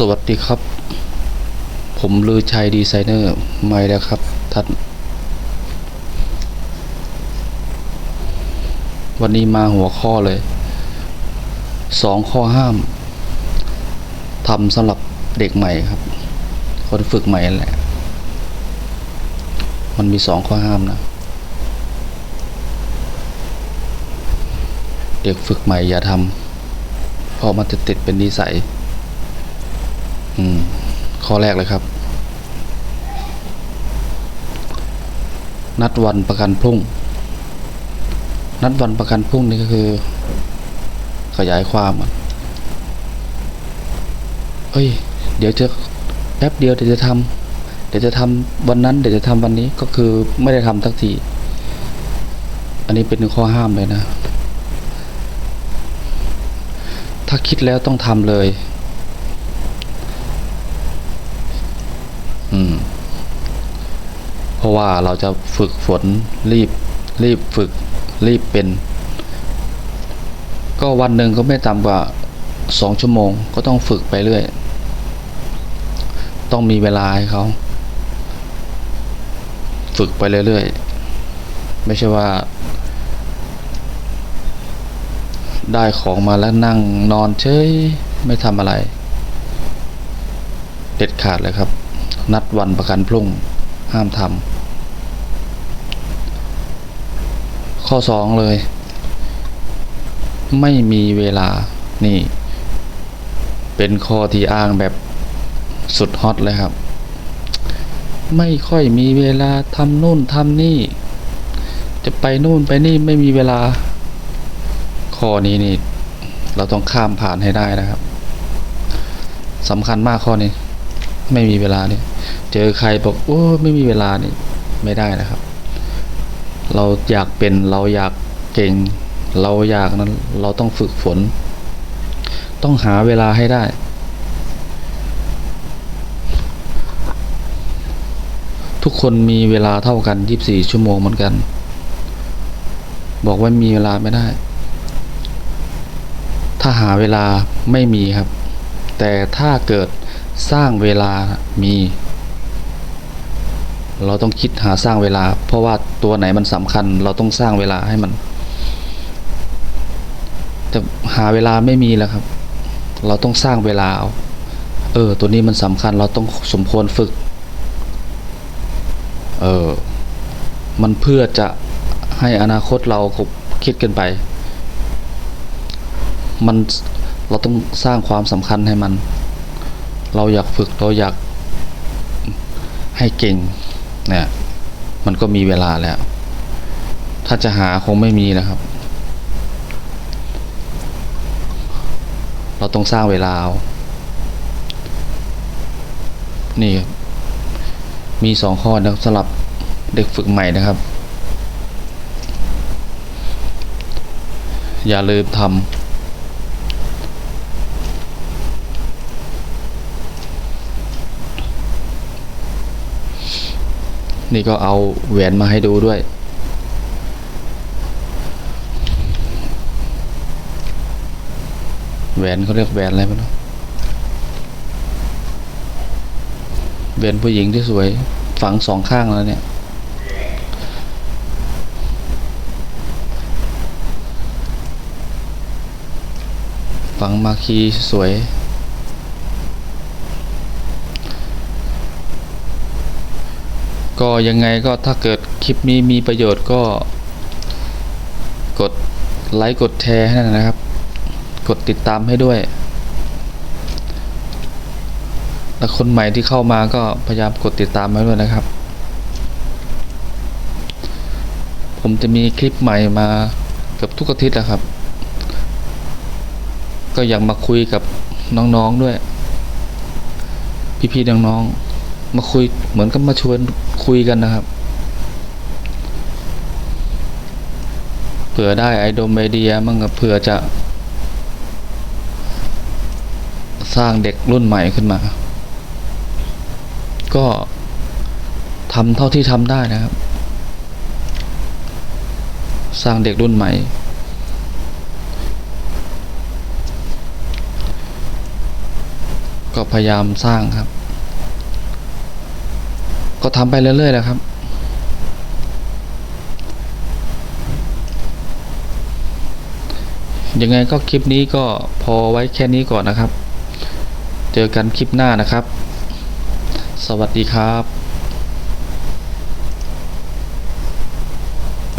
สวัสดีครับ ผมลือชัยดีไซเนอร์ไม่แล้วครับท่านวันนี้มาหัวข้อเลยสองข้อห้ามทำสำหรับเด็กใหม่ครับ คนฝึกใหม่แหละ มันมีสองข้อห้ามนะ เด็กฝึกใหม่อย่าทำเพราะมันจะติดเป็นนิสัย ข้อแรกเลยครับ นัดวันประกันพรุ่ง นัดวันประกันพรุ่งนี่ก็คือ ขยายความเอ้ย เดี๋ยวจะแป๊บเดียวเดี๋ยวจะทำเดี๋ยวจะทำวันนั้น เดี๋ยวจะทำวันนี้ก็คือไม่ได้ทำสักทีอันนี้เป็นข้อห้ามเลยนะ ถ้าคิดแล้วต้องทำเลย อืม เพ ราะว่าเราจะฝึกฝนรีบรีบฝึกรีบเป็น ก็วันหนึ่งก็ไม่ต่ำกว่าสองชั่วโมงก็ต้องฝึกไปเรื่อย ต้องมีเวลาให้เขา ฝึกไปเรื่อยๆ ไม่ใช่ว่า ได้ของมาแล้วนั่งนอนเฉยไม่ทำอะไร เด็ดขาดเลยครับ นัดวันประกันพรุ่งห้ามทำ ข้อสองเลย ไม่มีเวลานี่ เป็นข้อที่อ้างแบบสุดฮอตเลยครับ ไม่ค่อยมีเวลาทำนู่นทำนี่ จะไปนู่นไปนี่ไม่มีเวลา ข้อนี้นี่ เราต้องข้ามผ่านให้ได้นะครับสำคัญมากข้อนี้ ไม่มีเวลาเนี่ย เจอใครบอกโอ้ไม่มีเวลานี่ไม่ได้นะครับ เราอยากเป็นเราอยากเก่ง เราอยากนั้นเราต้องฝึกฝน ต้องหาเวลาให้ได้ ทุกคนมีเวลาเท่ากัน 24 ชั่วโมงเหมือนกัน บอกว่ามีเวลาไม่ได้ ถ้าหาเวลาไม่มีครับ แต่ถ้าเกิดสร้างเวลามี เราต้องคิดหาสร้างเวลา เพราะว่าตัวไหนมันสำคัญ เราต้องสร้างเวลาให้มัน แต่หาเวลาไม่มีแล้วครับ เราต้องสร้างเวลาเอาเออ ตัวนี้มันสำคัญเราต้องสมควรฝึก เออ มันเพื่อจะให้อนาคตเราคิดกันไป มันเราต้องสร้างความสำคัญให้มัน เราอยากฝึกเราอยากให้เก่ง เนี่ยมันก็มีเวลาแล้ว ถ้าจะหาคงไม่มีนะครับ เราต้องสร้างเวลาเอานี่มีสองข้อนะครับสำหรับเด็กฝึกใหม่นะครับ อย่าลืมทำ นี่ก็เอาแหวนมาให้ดูด้วย แหวนเขาเรียกแหวนอะไรไม่รู้แหวนผู้หญิงที่สวย ฝังสองข้างแล้วเนี่ย ฝังมาคีสวย ก็ยังไงก็ถ้าเกิดคลิปนี้มีประโยชน์ก็ กดไลค์กดแชร์ให้นะครับ กดติดตามให้ด้วยและคนใหม่ที่เข้ามาก็พยายามกดติดตามให้ด้วยนะครับ ผมจะมีคลิปใหม่มาเกับทุกอาทิตย์นะครับ ก็อยากมาคุยกับน้องๆด้วย พี่ๆน้องๆมาคุยเหมือนกับมาชวน คุยกันนะครับ เผื่อได้ไอดอมไอเดียมั่งกับเผื่อจะ สร้างเด็กรุ่นใหม่ขึ้นมา ก็ทำเท่าที่ทำได้นะครับ สร้างเด็กรุ่นใหม่ก็พยายามสร้างครับ ก็ทำไปเรื่อยๆแหละครับยังไงก็คลิปนี้ก็พอไว้แค่นี้ก่อนนะครับ เจอกันคลิปหน้านะครับ สวัสดีครับ